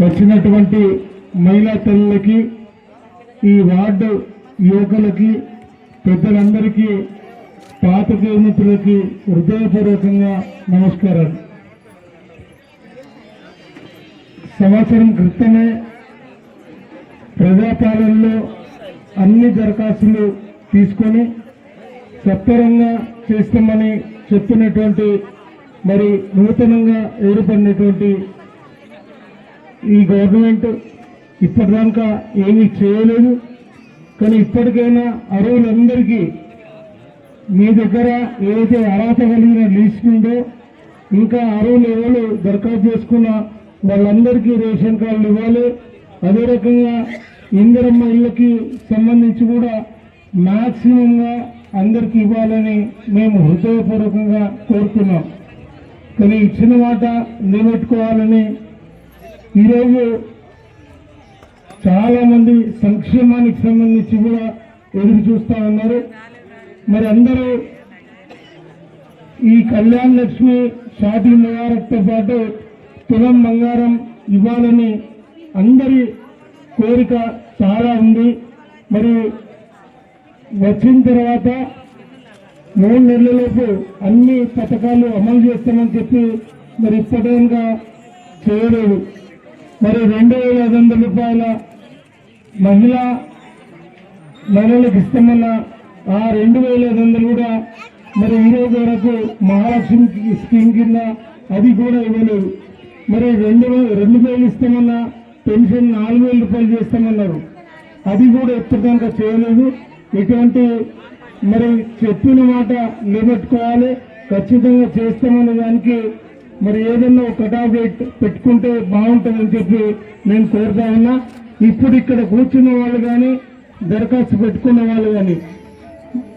వచ్చినటువంటి మహిళా తల్లులకి ఈ వార్డు యువకులకి పెద్దలందరికీ పాత మిత్రులకి హృదయపూర్వకంగా నమస్కారాలు. సంవత్సరం క్రితమే ప్రజాపాలనలో అన్ని దరఖాస్తులు తీసుకొని సత్వరంగా చేస్తామని చెప్పినటువంటి మరి నూతనంగా ఏర్పడినటువంటి ఈ గవర్నమెంట్ ఇప్పటిదాకా ఏమీ చేయలేదు. కానీ ఇప్పటికైనా అరువులందరికీ మీ దగ్గర ఏదైతే అర్హత కలిగిన లిస్ట్ ఉందో ఇంకా అరువులు ఎవరు దరఖాస్తు చేసుకున్న వాళ్ళందరికీ రేషన్ కార్డులు ఇవ్వాలి. అదే రకంగా ఇందిరమ్మ ఇళ్ళకి సంబంధించి కూడా మాక్సిమంగా అందరికీ ఇవ్వాలని మేము హృదయపూర్వకంగా కోరుతున్నాం. కానీ ఇచ్చిన మాట నిలబెట్టుకోవాలని ఈరోజు చాలామంది సంక్షేమానికి సంబంధించి కూడా ఎదురు చూస్తూ ఉన్నారు. మరి అందరూ ఈ కళ్యాణ్ లక్ష్మి షాదీ ముబారక్తో పాటు తులం బంగారం ఇవ్వాలని అందరి కోరిక చాలా ఉంది. మరి వచ్చిన తర్వాత మూడు నెలలలోపు అన్ని పథకాలు అమలు చేస్తామని చెప్పి మరి ఇప్పటిగా చేయలేదు. మరి రెండు వేల ఐదు వందల రూపాయల మహిళా మహిళలకు ఇస్తామన్న ఆ రెండు వేల ఐదు వందలు కూడా మరి ఈరోజు వరకు మహాలక్ష్మి స్కీమ్ కింద అది కూడా ఇవ్వలేదు. మరి రెండు రెండు వేలు ఇస్తామన్న పెన్షన్ నాలుగు వేల రూపాయలు చేస్తామన్నారు. అది కూడా ఎప్పటిదాకా చేయలేదు. ఇటువంటి మరి చెప్పిన మాట నిలబెట్టుకోవాలి. ఖచ్చితంగా చేస్తామనే దానికి మరి ఏదన్నా ఒక కటాఫ్ రేట్ పెట్టుకుంటే బాగుంటుందని చెప్పి నేను కోరుతా ఉన్నా. ఇప్పుడు ఇక్కడ కూర్చున్న వాళ్ళు కానీ దరఖాస్తు పెట్టుకున్న వాళ్ళు కానీ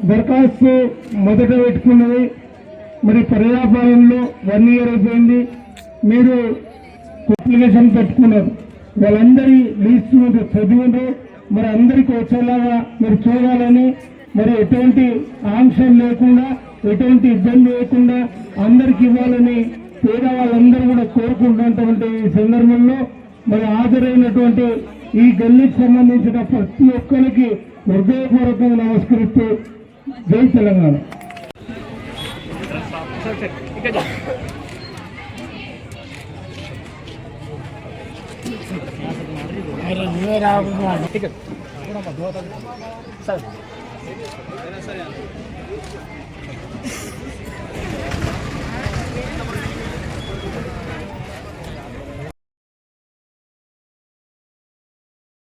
దరఖాస్తు మొదట పెట్టుకున్నది మరి పర్యాపాలనలో వన్ ఇయర్ అయిపోయింది. మీరు అప్లికేషన్ పెట్టుకున్నారు. వాళ్ళందరి లీస్ట్ మీరు చదివిండ్రు. మరి అందరికీ వచ్చేలాగా మీరు చూడాలని మరి ఎటువంటి ఆంక్షలు లేకుండా ఎటువంటి ఇబ్బంది లేకుండా అందరికి ఇవ్వాలని పేదవాళ్ళందరూ కూడా కోరుకుంటున్నటువంటి సందర్భంలో మరి హాజరైనటువంటి ఈ గల్లీకి సంబంధించిన ప్రతి ఒక్కరికి హృదయపూర్వకంగా నమస్కరిస్తూ జై తెలంగాణ. సరే.